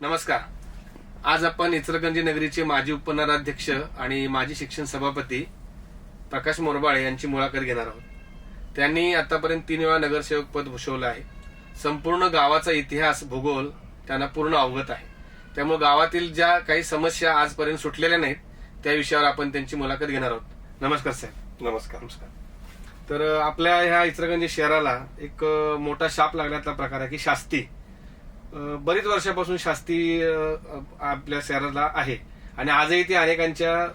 नमस्कार. आज आपण इचलकरंजी नगरीचे माजी उपनगराध्यक्ष आणि माजी शिक्षण सभापती प्रकाश मोरबाळे यांची मुलाखत घेणार आहोत. त्यांनी आतापर्यंत तीन वेळा नगरसेवक पद भूषवलं आहे. संपूर्ण गावाचा इतिहास भूगोल त्यांना पूर्ण अवगत आहे. त्यामुळे गावातील ज्या काही समस्या आजपर्यंत सुटलेल्या नाहीत त्या विषयावर आपण त्यांची मुलाखत घेणार आहोत. नमस्कार साहेब. नमस्कार. नमस्कार. तर आपल्या ह्या इचलकरंजी शहराला एक मोठा शाप लागल्यातला प्रकार आहे की शास्ती. बरीच वर्षापासून शास्ती आपल्या शहराला आहे. आणि आजही ती अनेकांच्या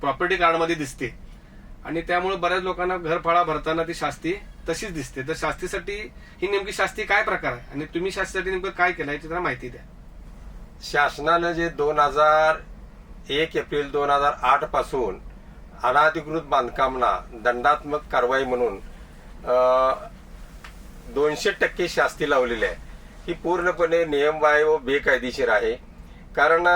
प्रॉपर्टी कार्डमध्ये दिसते. आणि त्यामुळे बऱ्याच लोकांना घरफाळा भरताना ती शास्ती तशीच दिसते. तर शास्तीसाठी ही नेमकी शास्ती काय प्रकार आहे? आणि तुम्ही शास्तीसाठी नेमकं काय केलं याची जरा माहिती द्या. शासनानं जे दोन हजार एक एप्रिल दोन हजार आठपासून अनाधिकृत बांधकामना दंडात्मक कारवाई म्हणून दोनशे टक्के शास्ती लावलेली आहे. ही पूर्णपणे नियमबाह्य व बेकायदेशीर आहे. कारण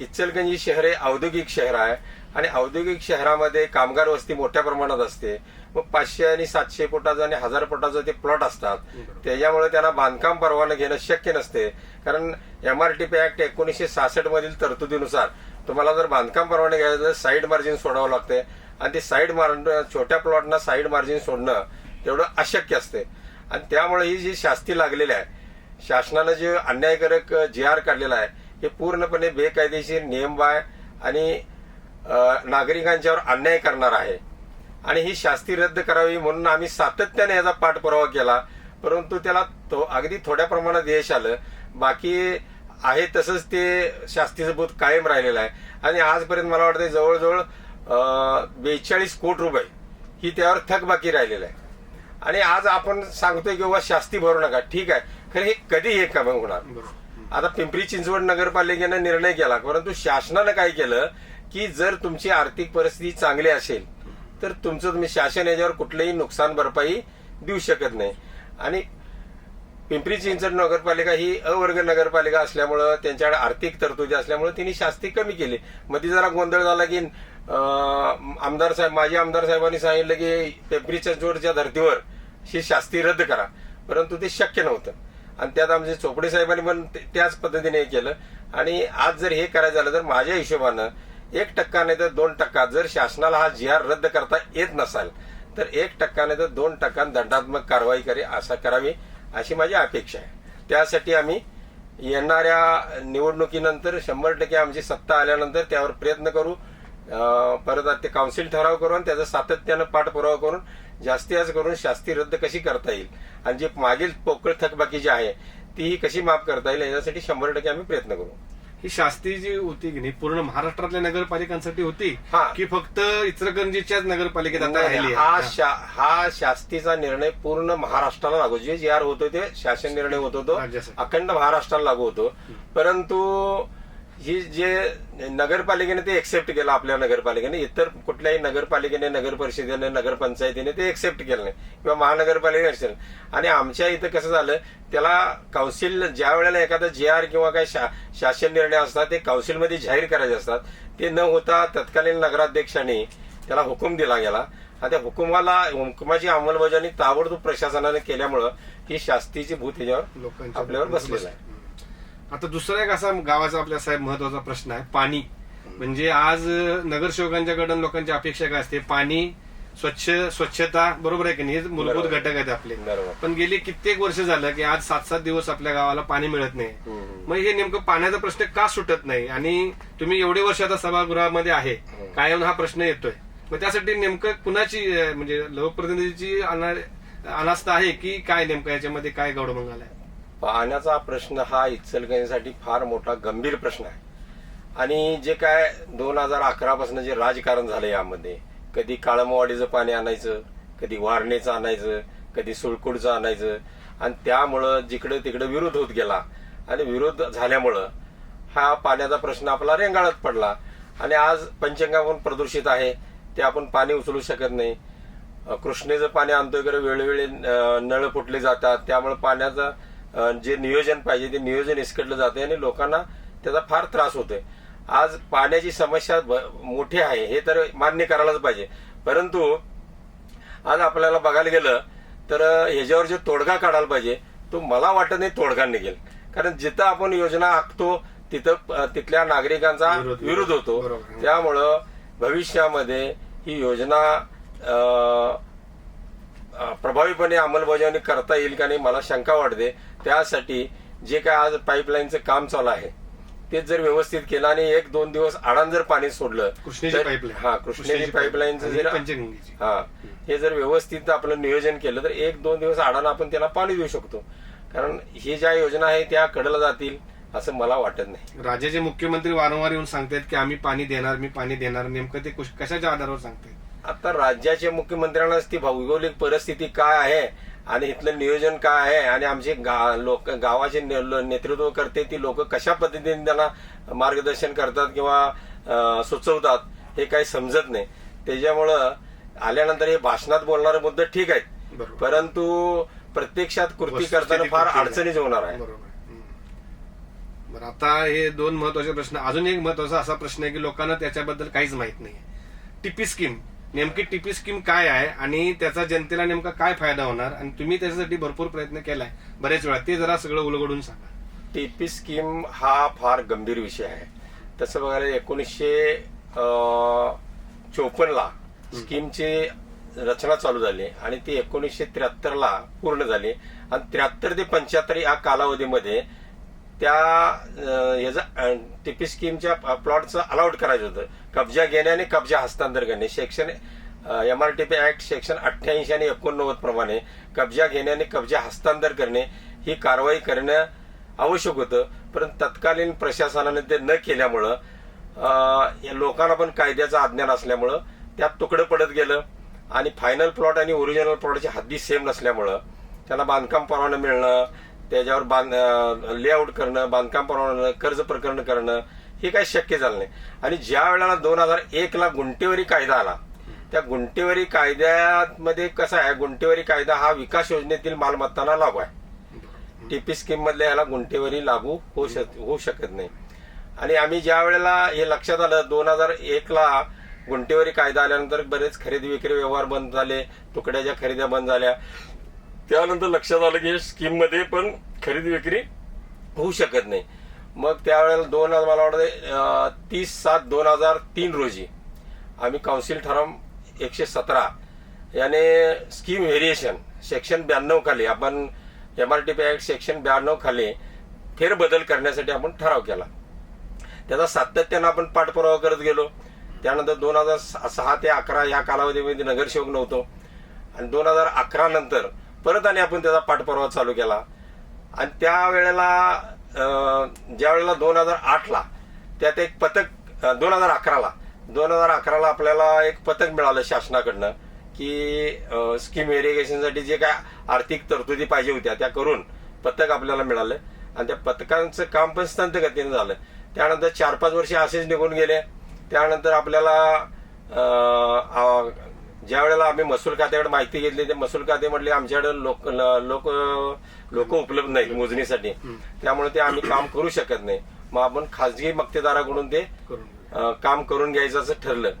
इचलगंजी शहर हे औद्योगिक शहर आहे आणि औद्योगिक शहरामध्ये कामगार वस्ती मोठ्या प्रमाणात असते. मग पाचशे आणि सातशे फुटाचं आणि हजार फुटाचं ते प्लॉट असतात. त्याच्यामुळे त्यांना बांधकाम परवाना घेणं शक्य नसते. कारण एमआरटीपी ऍक्ट एकोणीसशे सहासष्ट मधील तरतुदीनुसार तुम्हाला जर बांधकाम परवाना घ्यायचं तर साईड मार्जिन सोडावं लागते. आणि ते साईड मार्जिन छोट्या प्लॉटना साईड मार्जिन सोडणं तेवढं अशक्य असते. आणि त्यामुळे ही जी शास्ती लागलेली आहे शासनानं जे अन्यायकारक जे आर काढलेला आहे हे पूर्णपणे बेकायदेशीर नियमबाय आणि नागरिकांच्यावर अन्याय करणार आहे. आणि ही शास्ती रद्द करावी म्हणून आम्ही सातत्याने याचा पाठपुरावा केला परंतु त्याला तो अगदी थोड्या प्रमाणात यश आलं. बाकी आहे तसंच ते शास्तीचं भूत कायम राहिलेलं आहे. आणि आजपर्यंत मला वाटतं जवळजवळ बेचाळीस कोटी रुपये ही त्यावर थकबाकी राहिलेलं आहे. आणि आज आपण सांगतोय की बाबा शास्ती भरू नका. ठीक आहे. खरं हे कधी हे कमी होणार? आता पिंपरी चिंचवड नगरपालिकेनं निर्णय केला परंतु शासनानं काय केलं की जर तुमची आर्थिक परिस्थिती चांगली असेल तर तुमचं तुम्ही शासन याच्यावर कुठलंही नुकसान भरपाई देऊ शकत नाही. आणि पिंपरी चिंचवड नगरपालिका ही अवर्ग नगरपालिका असल्यामुळं त्यांच्याकडे आर्थिक तरतुदी असल्यामुळे तिने शास्ती कमी केली. मध्ये जरा गोंधळ झाला की आमदार साहेब माजी आमदार साहेबांनी सांगितलं की पिंपरी चिंचवडच्या धर्तीवर ही शास्ती रद्द करा. परंतु ते शक्य नव्हतं. आणि त्यात आमचे चोपडे साहेबांनी पण त्याच पद्धतीने हे केलं. आणि आज जर हे करायचं झालं तर माझ्या हिशोबानं एक टक्का नाही तर दोन टक्का. जर शासनाला हा जी आर रद्द करता येत नसाल तर एक टक्का नाही तर दोन टक्का दंडात्मक कारवाई करे असा करावी अशी माझी अपेक्षा आहे. त्यासाठी आम्ही येणाऱ्या निवडणुकीनंतर शंभर टक्के आमची सत्ता आल्यानंतर त्यावर प्रयत्न करू. परत ते काउन्सिल ठराव करून आणि त्याचा सातत्यानं पाठपुरावा करून जास्त करून शास्ती रद्द कशी करता येईल? आणि जी मागील पोकळ थकबाकी जी आहे तीही कशी माफ करता येईल? याच्यासाठी शंभर टक्के आम्ही प्रयत्न करू. ही शास्ती जी होती की नाही पूर्ण महाराष्ट्रातल्या नगरपालिकांसाठी होती हा. की फक्त इचलकरंजीच्याच नगरपालिकेत आता राहिली हा? शा- हा शास्तीचा निर्णय पूर्ण महाराष्ट्राला लागू जे जे आर होतो ते शासन निर्णय होत होतो. अखंड महाराष्ट्राला लागू होतो. परंतु ही जे नगरपालिकेने ते एक्सेप्ट केलं आपल्या नगरपालिकेने इतर कुठल्याही नगरपालिकेने नगर परिषदेने नगरपंचायतीने ते एक्सेप्ट केलं नाही किंवा महानगरपालिकेने असेल आणि आमच्या इथं कसं झालं त्याला काउन्सिल ज्या वेळेला एखादा जे आर किंवा काही शा- शासन निर्णय असतात ते काउन्सिलमध्ये जाहीर करायचे असतात ते न होता तत्कालीन नगराध्यक्षांनी त्याला हुकूम दिला गेला. आणि त्या हुकुमाला हुकुमाची अंमलबजावणी ताबडतोब प्रशासनाने केल्यामुळं ही शास्तीची भूत याच्यावर आपल्यावर बसलेलं आहे. आता दुसरा एक असा गावाचा आपल्या साहेब महत्त्वाचा प्रश्न आहे पाणी. म्हणजे आज नगरसेवकांच्याकडून लोकांची अपेक्षा काय असते? पाणी स्वच्छ स्वच्छता बरोबर आहे की नाही? हे मूलभूत बरोबर. घटक आहेत आपले. बरोबर. पण गेली कित्येक वर्ष झालं की आज सात सात दिवस आपल्या गावाला पाणी मिळत नाही. हम्म. मग हे नेमकं पाण्याचा प्रश्न का सुटत नाही? आणि तुम्ही एवढे वर्ष आता सभागृहामध्ये आहे कायम हा प्रश्न येतोय? मग त्यासाठी नेमकं कुणाची अं, म्हणजे लोकप्रतिनिधीची अना- अनास्था आहे की काय नेमकं याच्यामध्ये काय गौडमंगाल आहे? पाण्याचा प्रश्न हा इचलकरंजीसाठी फार मोठा गंभीर प्रश्न आहे. आणि जे काय दोन हजार अकरा पासून जे राजकारण झालं यामध्ये कधी काळमवाडीचं पाणी आणायचं कधी वारणेचं आणायचं कधी सुळकुडचं आणायचं आणि त्यामुळं जिकडं तिकडं विरोध होत गेला. आणि विरोध झाल्यामुळं हा पाण्याचा प्रश्न आपला रेंगाळत पडला. आणि आज पंचगंगा पण प्रदूषित आहे ते आपण पाणी उचलू शकत नाही. कृष्णेचं पाणी आणतो वगैरे वेळोवेळी नळ फुटले जातात. त्यामुळे पाण्याचं जे नियोजन पाहिजे ते नियोजन इसकडलं जाते आणि लोकांना त्याचा फार त्रास होतोय. आज पाण्याची समस्या मोठी आहे हे तर मान्य करायलाच पाहिजे. परंतु आज आपल्याला बघायला गेलं तर ह्याच्यावर जो तोडगा काढायला पाहिजे तो मला वाटत नाही तोडगा निघेल. कारण जिथं आपण योजना आखतो तिथं तिथल्या नागरिकांचा विरोध- होतो. त्यामुळं भविष्यामध्ये ही योजना प्रभावीपणे अंमलबजावणी करता येईल का नाही मला शंका वाटते त्यासाठी जे काय आज पाईपलाईनचं काम चालू आहे ते जर व्यवस्थित केलं आणि एक दोन दिवस आडान जर पाणी सोडलं हा कृष्णेची पाईपलाईनचं जर हा हे जर व्यवस्थित आपलं नियोजन केलं तर एक दोन दिवस आडानं आपण त्याला पाणी देऊ शकतो. कारण ही ज्या योजना आहे त्या कडला जातील असं मला वाटत नाही. राज्याचे मुख्यमंत्री वारंवार येऊन सांगतायत की आम्ही पाणी देणार मी पाणी देणार. नेमकं ते कुश- कशाच्या आधारावर सांगतायत? आता राज्याच्या मुख्यमंत्र्यांनाच ती भौगोलिक परिस्थिती काय आहे? आणि इथलं नियोजन काय आहे? आणि आमचे गा- लोक गावाचे नेतृत्व करते ती लोक कशा पद्धतीने त्यांना मार्गदर्शन करतात किंवा सुचवतात हे काही समजत नाही. त्याच्यामुळं आल्यानंतर हे भाषणात बोलणारे मुद्दे ठीक आहेत. परंतु प्रत्यक्षात कृती करताना फार अडचणीच होणार आहे. बरं आता हे दोन महत्त्वाचे प्रश्न अजून एक महत्त्वाचा असा प्रश्न आहे की लोकांना त्याच्याबद्दल काहीच माहीत नाही. TP scheme. नेमकी टीपी स्कीम काय आहे आणि त्याचा जनतेला नेमका काय फायदा होणार आणि तुम्ही त्याच्यासाठी भरपूर प्रयत्न केलाय बरेच वेळा. ते जरा सगळं उलगडून सांगा. टीपी स्कीम हा फार गंभीर विषय आहे. तसं बघायला एकोणीसशे चोपन्न ला स्कीमची रचना चालू झाली आणि ती एकोणीसशे त्र्याहत्तर ला पूर्ण झाली. आणि त्र्याहत्तर ते पंच्याहत्तर या कालावधीमध्ये त्या याचं याचा टीपी स्कीमच्या प्लॉटचं अलाउट करायचं होतं. कब्जा घेणे आणि कब्जा हस्तांतर करणे. Section M R T P act section अठ्ठ्याऐंशी आणि एकोणनव्वद प्रमाणे कब्जा घेणे आणि कब्जा हस्तांतर करणे ही कारवाई करणं आवश्यक होतं. परंतु तत्कालीन प्रशासनाने ते न केल्यामुळं या लोकांना पण कायद्याचं अज्ञान असल्यामुळं त्यात तुकडं पडत गेलं आणि फायनल प्लॉट आणि ओरिजिनल प्लॉटची हद्दी सेम नसल्यामुळं त्यांना बांधकाम परवाना मिळणं त्याच्यावर बांध लेआउट करणं बांधकाम परवाना कर्ज प्रकरण करणं हे काही शक्य झालं नाही. आणि ज्या वेळेला दोन हजार एक ला गुंटेवरी कायदा आला त्या गुंटेवरी कायद्यामध्ये कसं आहे? गुंटेवरी कायदा हा विकास योजनेतील मालमत्तांना लागू आहे. टीपी स्कीम मधल्या ह्याला गुंठेवरी लागू होऊ शक होऊ शकत नाही. आणि आम्ही ज्या वेळेला हे लक्षात आलं दोन हजार एक ला गुंठेवरी कायदा आल्यानंतर बरेच खरेदी विक्री व्यवहार बंद झाले तुकड्याच्या खरेद्या बंद झाल्या. त्यानंतर लक्षात आलं की स्कीममध्ये पण खरेदी विक्री होऊ शकत नाही. मग त्यावेळेला दोन हजार मला वाटतं तीस सात दोन हजार तीन रोजी आम्ही काउन्सिल ठराव एकशे सतरा याने स्कीम व्हेरिएशन सेक्शन ब्याण्णव खाली आपण M R T P act section ब्याण्णव खाली फेरबदल करण्यासाठी आपण ठराव केला. त्याचा सातत्यानं आपण पाठपुरावा करत गेलो. त्यानंतर दोन हजार सहा ते अकरा या कालावधीमध्ये नगरसेवक नव्हतो. आणि दोन हजार अकरा नंतर परत आणि आपण त्याचा पाठपुरावा चालू केला. आणि त्या वेळेला ज्या वेळेला दोन हजार आठला त्यात एक पथक दोन हजार अकराला दोन हजार अकराला आपल्याला एक पथक मिळालं शासनाकडनं की स्कीम इरिगेशनसाठी जे काय आर्थिक तरतुदी पाहिजे होत्या त्या करून पथक आपल्याला मिळालं. आणि त्या पथकांचं काम पण स्तंतगतीनं झालं. त्यानंतर चार पाच वर्ष असेच निघून गेले. त्यानंतर आपल्याला ज्या वेळेला आम्ही महसूल खात्याकडे माहिती घेतली ते महसूल खाते म्हटले आमच्याकडे लोक लोक लोक उपलब्ध नाहीत मोजणीसाठी. त्यामुळे ते आम्ही काम करू शकत नाही. मग आपण खाजगी मक्तेदाराकडून ते काम करून घ्यायचं असं ठरलं.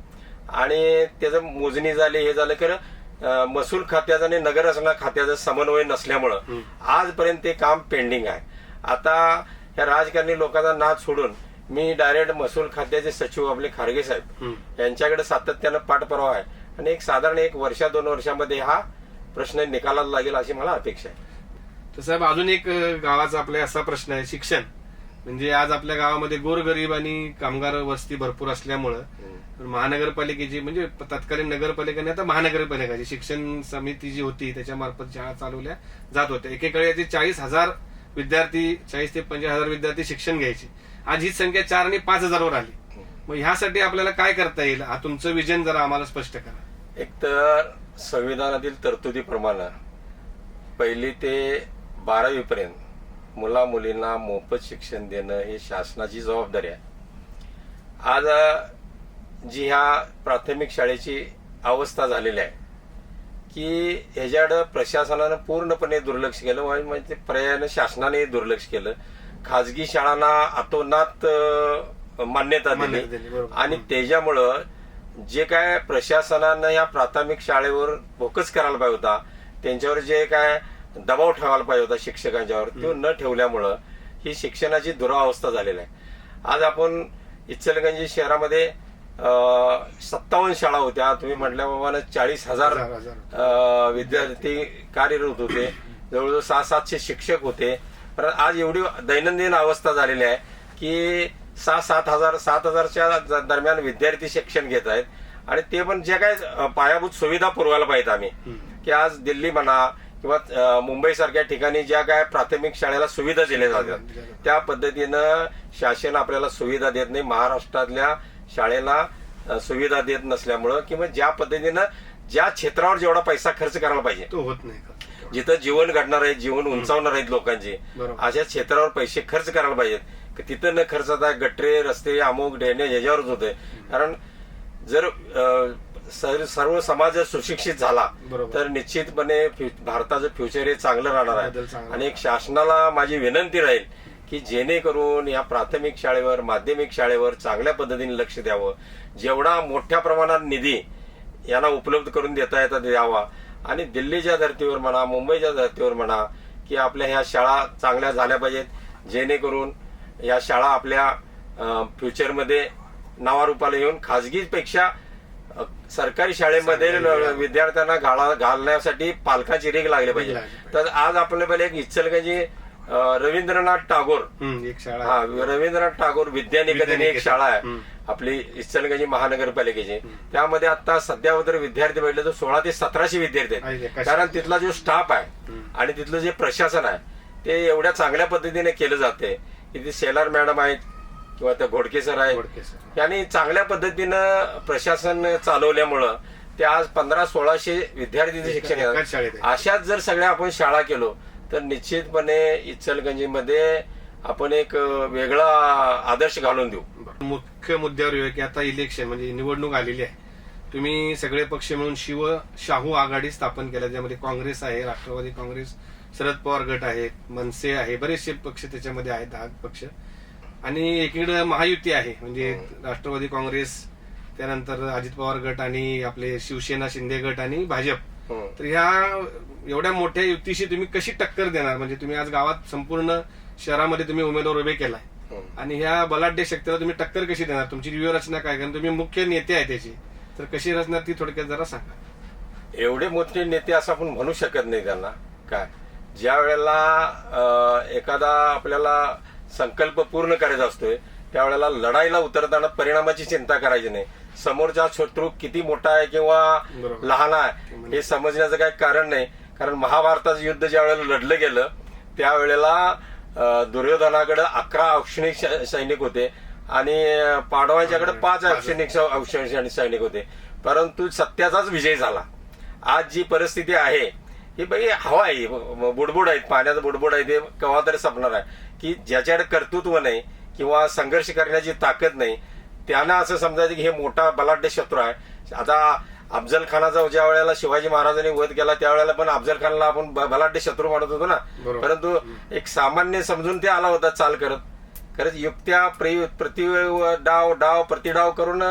आणि त्याचं मोजणी झाली हे झालं खरं महसूल खात्याचं आणि नगर रचना खात्याचं समन्वय नसल्यामुळं आजपर्यंत ते काम पेंडिंग आहे. आता या राजकारणी लोकांचा नाद सोडून मी डायरेक्ट महसूल खात्याचे सचिव आपले खारगे साहेब. यांच्याकडे सातत्यानं पाठपुरावा आहे. आणि एक साधारण एक वर्षा दोन वर्षामध्ये हा प्रश्न निकालात लागेल अशी मला अपेक्षा आहे. तर साहेब अजून एक गावाचा आपल्या असा प्रश्न आहे शिक्षण. म्हणजे आज आपल्या गावामध्ये गोरगरीब आणि कामगार वस्ती भरपूर असल्यामुळं महानगरपालिकेची म्हणजे तत्कालीन नगरपालिकेने आता महानगरपालिकाची शिक्षण समिती जी होती त्याच्या मार्फत शाळा चालवल्या जात होत्या. एकेकाळी याचे चाळीस हजार विद्यार्थी चाळीस ते पंचवीस हजार विद्यार्थी शिक्षण घ्यायचे. आज ही संख्या चार आणि पाच हजारवर आली. मग ह्यासाठी आपल्याला काय करता येईल? हा तुमचं विजन जरा आम्हाला स्पष्ट करा. एक तर संविधानातील तरतुदीप्रमाणे पहिली ते बारावीपर्यंत मुला मुलींना मोफत शिक्षण देणं ही शासनाची जबाबदारी आहे. आज जी ह्या प्राथमिक शाळेची अवस्था झालेली आहे की ह्याच्याकडं प्रशासनानं पूर्णपणे दुर्लक्ष केलं म्हणजे- म्हणजे पर्यायानं शासनाने दुर्लक्ष केलं. खाजगी शाळांना अतोनात मान्यता मान्यता दिली दिली, बरोबर. आणि त्याच्यामुळं जे काय प्रशासनानं या प्राथमिक शाळेवर फोकस करायला पाहिजे होता त्यांच्यावर जे काय दबाव ठेवायला पाहिजे होता शिक्षकांच्यावर तो न ठेवल्यामुळं ही शिक्षणाची दुरावस्था झालेली आहे. आज आपण इचलगंजी शहरामध्ये सत्तावन्न शाळा होत्या. तुम्ही म्हटल्याप्रमाणे चाळीस हजार हजार, हजार. अ, विद्यार्थी कार्यरत होते. जवळजवळ सहा सातशे शिक्षक होते. पण आज एवढी दैनंदिन अवस्था झालेली आहे की सहा सात हजार सात हजारच्या दरम्यान विद्यार्थी शिक्षण घेत आहेत. आणि ते पण ज्या काय पायाभूत सुविधा पुरवायला पाहिजेत आम्ही. की आज दिल्ली म्हणा किंवा मुंबई सारख्या ठिकाणी ज्या काय प्राथमिक शाळेला सुविधा दिल्या जातात. त्या पद्धतीनं शासन आपल्याला सुविधा देत नाही. महाराष्ट्रातल्या शाळेला सुविधा देत नसल्यामुळं किंवा ज्या पद्धतीनं ज्या क्षेत्रावर जेवढा पैसा खर्च करायला पाहिजे. तो होत नाही. जिथं जीवन घडणार आहे जीवन उंचावणार आहेत लोकांचे. अशा क्षेत्रावर पैसे खर्च करायला पाहिजेत. की तिथं न खर्च आता गटरे रस्ते अमुक डेणे ह्याच्यावरच होते. कारण जर सर्व समाज जर सुशिक्षित झाला. तर निश्चितपणे भारताचं फ्युचर हे चांगलं राहणार आहे. आणि एक शासनाला माझी विनंती राहील की जेणेकरून या प्राथमिक शाळेवर माध्यमिक शाळेवर चांगल्या पद्धतीने लक्ष द्यावं. जेवढा मोठ्या प्रमाणात निधी यांना उपलब्ध करून देता येतात द्यावा. आणि दिल्लीच्या धर्तीवर म्हणा मुंबईच्या धर्तीवर म्हणा की आपल्या ह्या शाळा चांगल्या झाल्या पाहिजेत. जेणेकरून या शाळा आपल्या फ्युचरमध्ये नावारूपाला येऊन खाजगीपेक्षा सरकारी शाळेमध्ये विद्यार्थ्यांना घाला घालण्यासाठी पालकाची रेग लागली पाहिजे. तर आज आपल्या पहिले एक इचलगंजी रवींद्रनाथ टागोर. एक शाळा हा रवींद्रनाथ टागोर विद्यानिकेतन एक. शाळा आहे. आपली इचलगंजी महानगरपालिकेची. त्यामध्ये आता सध्या जर विद्यार्थी भेटले तर सोळा ते सतराशे विद्यार्थी आहे, आहेत कारण तिथला जो स्टाफ आहे. आणि तिथलं जे प्रशासन आहे ते एवढ्या चांगल्या पद्धतीने केलं जाते. तिथे शेलार मॅडम आहेत किंवा त्या घोडके सर आहेत. यांनी चांगल्या पद्धतीनं प्रशासन चालवल्यामुळं ते आज पंधरा सोळाशे विद्यार्थी शिक्षण घेतात. अशाच जर सगळ्या आपण शाळा केलो तर निश्चितपणे इचलगंजीमध्ये आपण एक वेगळा आदर्श घालून देऊ. मुख्य मुद्द्यावर येऊया की आता इलेक्शन म्हणजे निवडणूक आलेली आहे तुम्ही सगळे पक्ष मिळून शिव शाहू आघाडी स्थापन केल्या ज्यामध्ये काँग्रेस आहे राष्ट्रवादी काँग्रेस शरद पवार गट आहेत मनसे आहे बरेचसे पक्ष त्याच्यामध्ये आहेत दहा पक्ष. आणि एकीकडे महायुती आहे म्हणजे राष्ट्रवादी काँग्रेस त्यानंतर अजित पवार गट आणि आपले शिवसेना शिंदे गट आणि भाजप. हं. तर ह्या एवढ्या मोठ्या युतीशी तुम्ही कशी टक्कर देणार? म्हणजे तुम्ही आज गावात संपूर्ण शहरामध्ये तुम्ही उमेदवार उभे केलाय. हं. आणि ह्या बलाढ्य शक्तीला तुम्ही टक्कर कशी देणार? तुमची व्यूहरचना काय? कारण तुम्ही मुख्य नेते आहे त्याची. तर कशी रचना ती थोडक्यात जरा सांगा. एवढे मोठे नेते असं आपण म्हणू शकत नाही त्यांना. काय? ज्या वेळेला एखादा आपल्याला संकल्प पूर्ण करायचा असतोय त्यावेळेला लढाईला उतरताना परिणामाची चिंता करायची नाही. समोरचा शत्रू किती मोठा आहे किंवा. लहान आहे हे समजण्याचं काही कारण नाही. कारण महाभारताचं युद्ध ज्या वेळेला लढलं गेलं त्यावेळेला दुर्योधनाकडे अकरा औक्षणिक सैनिक होते आणि पांडवांच्याकडे पाच औक्षणिक औक्षणिक सैनिक होते. परंतु सत्याचाच विजय झाला. आज जी परिस्थिती आहे ही बाई हवा आहे. बुडबुड आहेत. पाण्याचं बुडबुड आहे. ते केव्हा तरी संपणार आहे. की ज्याच्याकडे कर्तृत्व नाही किंवा संघर्ष करण्याची ताकद नाही त्यांना असं समजायचं की हे मोठा बलाढ्य शत्रू आहे. आता अफजल खानाचा ज्या वेळेला शिवाजी महाराजांनी वध केला त्यावेळेला पण अफजल खानला आपण बलाढ्य शत्रू म्हणत होतो ना. परंतु एक सामान्य समजून ते आला होता चाल करत. खरंच युक्त्या प्रे- प्रति डाव डाव प्रतिडाव करून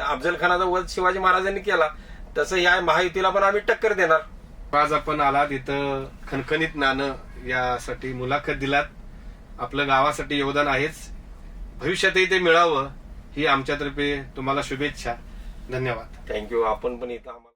अफजल खानाचा वध शिवाजी महाराजांनी केला. तसं या महायुतीला पण आम्ही टक्कर देणार. आज आपण आलात इथं खणखणीत नाणं यासाठी मुलाखत दिलात. आपलं गावासाठी योगदान आहेच. भविष्यातही ते मिळावं ही आमच्यातर्फे तुम्हाला शुभेच्छा. धन्यवाद. थँक्यू आपण पण इथं आम्हाला